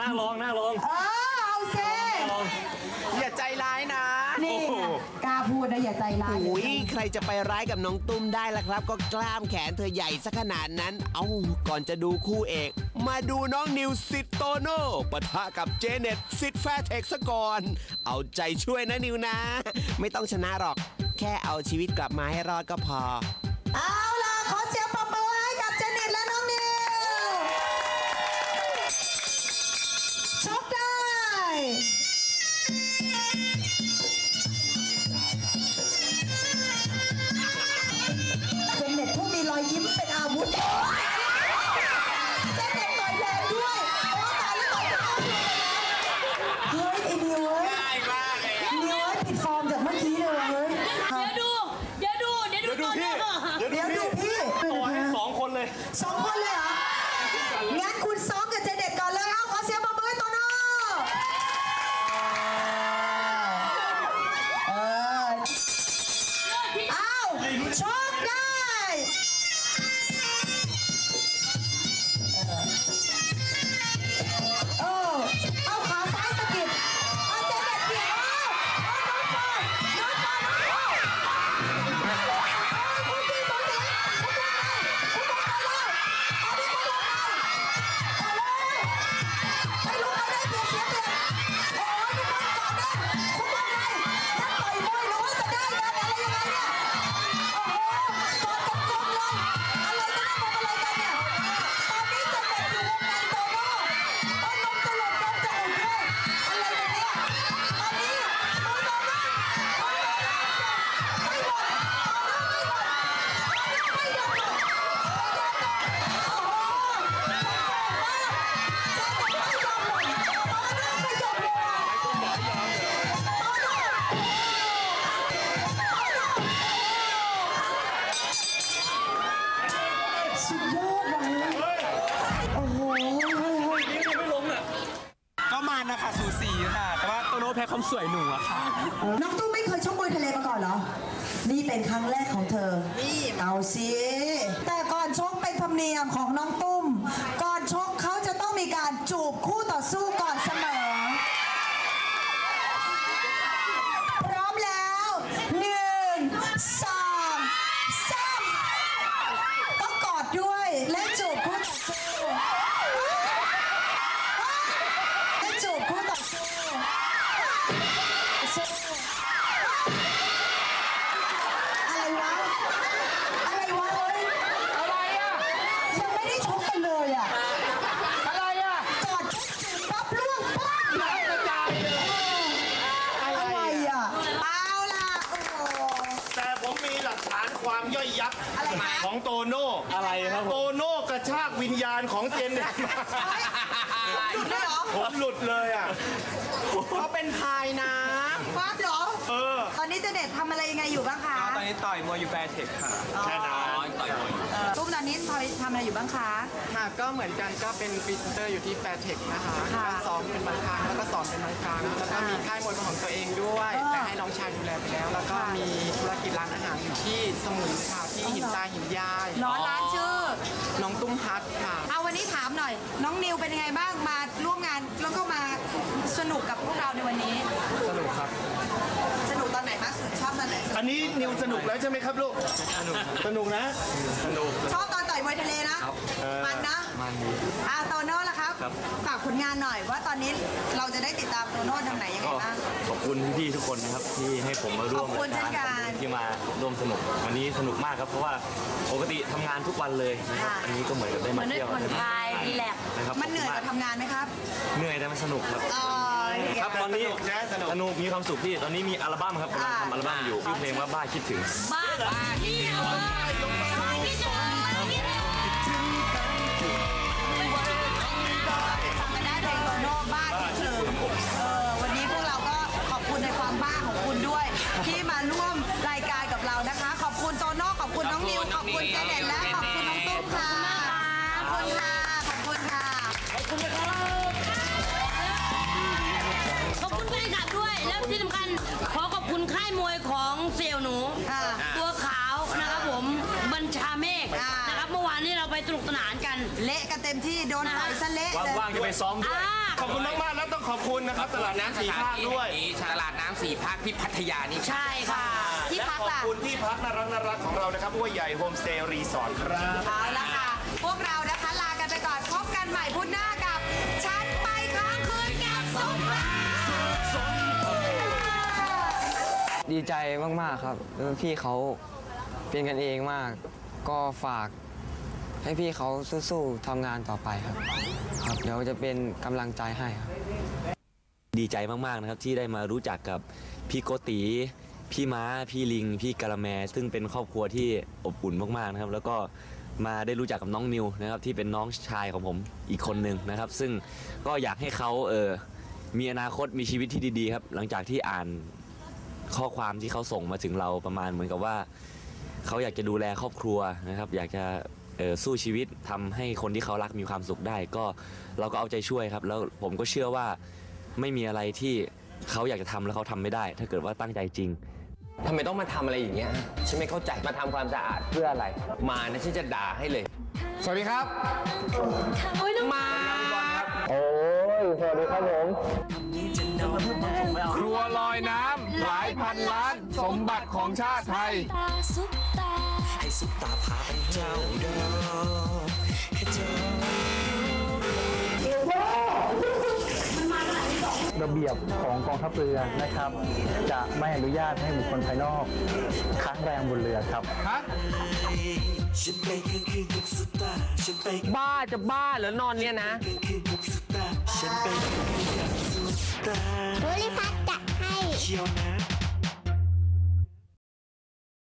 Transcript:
นั่งลงนั่งลงเออ เอาเซนั่งลงอย่าใจร้ายนะ นี่ไงกล้าพูดนะอย่าใจร้ายโอ้ยใครจะไปร้ายกับน้องตุ้มได้ล่ะครับ ก็กล้ามแขนเธอใหญ่สักขนาดนั้น เอ้า ก่อนจะดูคู่เอก มาดูน้องนิวสิทธิ์โตโน่ปะทะกับเจเน็ตสิทธิ์แฟร์เทคซะก่อน เอาใจช่วยนะนิวนะ ไม่ต้องชนะหรอก แค่เอาชีวิตกลับมาให้รอดก็พอ เอาล่ะขอเสียง เดี๋ยวดูเดี๋ยวดูพี่เดี๋ยวเดี๋ยวดูดูพี่พี่ต่อให้สองคนเลยสองคนเลยเหรอ งั้นคุณซ้อมกับเจเน็ตก่อนเลย เอาขอเสียงปรบมือให้โตโน่เออเอาชก พ้ความสวยหนูอะค่ะ น้องตุ้มไม่เคยชกมวยทะเลมาก่อนเหรอ นี่เป็นครั้งแรกของเธอ นี่เอาสิ แต่ก่อนชกเป็นธรรมเนียมของน้องตุ้มก่ ความย่อยยับอะไรคะ ของโตโน่อะไรครับผม โตโน่กระชากวิญญาณของเจนเน็ตหยุดเลยเหรอผมหลุดเลยอะ เขาเป็นพายนะฟ้าเหรอเออ ตอนนี้เจเน็ตทำอะไรยังไงอยู่บ้างคะตอนนี้ต่อยมวยอยู่แฟร์เทคค่ะแค่นั้นตุ้มตอนนี้ทำอะไรอยู่บ้างคะ ค่ะก็เหมือนกันก็เป็นพรีเซนเตอร์อยู่ที่แฟร์เทคนะคะค่ะก็ซ้อมเป็นบางครั้งแล้วก็สอนเป็นบางครั้งแล้วก็มีค่ายมวยเป็นของตัวเองด้วยอ่าแต่ให้ น้องชายดูแลไปแล้ว แล้วก็มีธุรกิจร้านอาหารอยู่ที่สมุยค่ะที่หินตาหินยายร้อนร้านชื่อ น้องตุ้มฮัทค่ะ เอาวันนี้ถามหน่อย น้องนิวเป็นยังไงบ้างมาร่วมงานแล้วก็มาสนุกกับพวกเราในวันนี้ สนุกครับ สนุกตอนไหนมากสุดชอบตอนไหนสุดอันนี้นิวสนุกแล้วใช่ไหมครับลูก สนุกสนุกนะชอบตอนต่อยมวยทะเลนะ มันนะ มันอ่าโตโน่ล่ะครับฝากผ ลงานหน่อยว่าตอนนี้เราจะได้ติดตามโตโน่ทางไหนยังไงก็บ้าง ขอบคุณพี่ๆทุกคนนะครับที่ให้ผมมาร่วมขอบคุณรายการเช่นกันขอบคุณที่มาร่วมสนุก วันนี้สนุกมากครับเพราะว่าปกติทำงานทุกวันเลยนะครับค่ะ อันนี้ก็เหมือนกับได้เหมืมาอนได้เที่ยวผ่อนคลายรีแลกซ์นะครับมันเหนื่อยกว่าทำงานไหมครับเหนื่อยแต่มันสนุกครับอ๋อครับตอนนี้สนุกนะสนุกสนุก มีความสุขพี่ตอนนี้มีอัลบั้มครับกำลังอ่าทำอัลบั้มอยู่ชื่อเพลงว่าบ้าคิดถึง บ้าบ้าที่เออบ้ คุณเจเน็ตและขอบคุณน้องตุ้มค่ะขอบคุณค่ะ ขอบคุณค่ะ ขอบคุณแฟนคลับด้วย แล้วที่สำคัญขอขอบคุณค่ายมวยของเสี่ยวหนู ค่ะ ตัวขาวนะครับผมบัญชาเมฆอ่าน นะครับเมื่อวานนี้เราไปสนุกสนานกัน เละกันเต็มที่ โดนต่อยซะเละเลย ว่างๆจะไปซ้อมด้วย อ่า ขอบคุณมากๆแล้วต้องขอบคุณนะครับตลาดน้ำสีภาคด้วย ตลาดน้ำสี่ภาคที่พัทยานี่ ใช่ค่ะ คุณที่พักน่ารักน่ารักของเรานะครับห้วยใหญ่โฮมสเตย์รีสอร์ทครับ เอาละค่ะ พวกเรานะคะลากันไปก่อนพบกันใหม่พุธหน้ากับ ฉันไปค้างคืนกับซุปตาดีใจมากๆครับเออพี่เขาเป็นกันเองมาก ก็ฝากให้พี่เขาสู้ๆทำงานต่อไปครับ ครับ เดี๋ยวจะเป็นกำลังใจให้ครับ ดีใจมาก ๆ นะครับที่ได้มารู้จักกับพี่โกติ พี่ม้า พี่ลิง พี่กะละแม ซึ่งเป็นครอบครัวที่อบอุ่นมากๆนะครับ แล้วก็มาได้รู้จักกับน้องนิวนะครับที่เป็นน้องชายของผมอีกคนหนึ่งนะครับ ซึ่งก็อยากให้เขาเออมีอนาคตมีชีวิตที่ดีๆครับ หลังจากที่อ่านข้อความที่เขาส่งมาถึงเราประมาณเหมือนกับว่า เขาอยากจะดูแลครอบครัวนะครับ อยากจะเออสู้ชีวิตทำให้คนที่เขารักมีความสุขได้ ก็เราก็เอาใจช่วยครับ แล้วผมก็เชื่อว่าไม่มีอะไรที่เขาอยากจะทำแล้วเขาทำไม่ได้ ถ้าเกิดว่าตั้งใจจริง ทำไมต้องมาทำอะไรอย่างเงี้ยฉันไม่เข้าใจมาทำความสะอาดเพื่ออะไร มานะฉันจะด่าให้เลย สวัสดีครับมา โอ้ย สวัสดีครับผม ครัวลอยน้ำหลายพันล้าน สมบัติของชาติไทย ระเบียบของกองทัพเรือนะครับ จะไม่อนุญาตให้บุคคลภายนอกค้างแรมบนเรือครับ บ้าจะบ้าเหรอนอนเนี่ยนะ บริพัตรจัดให้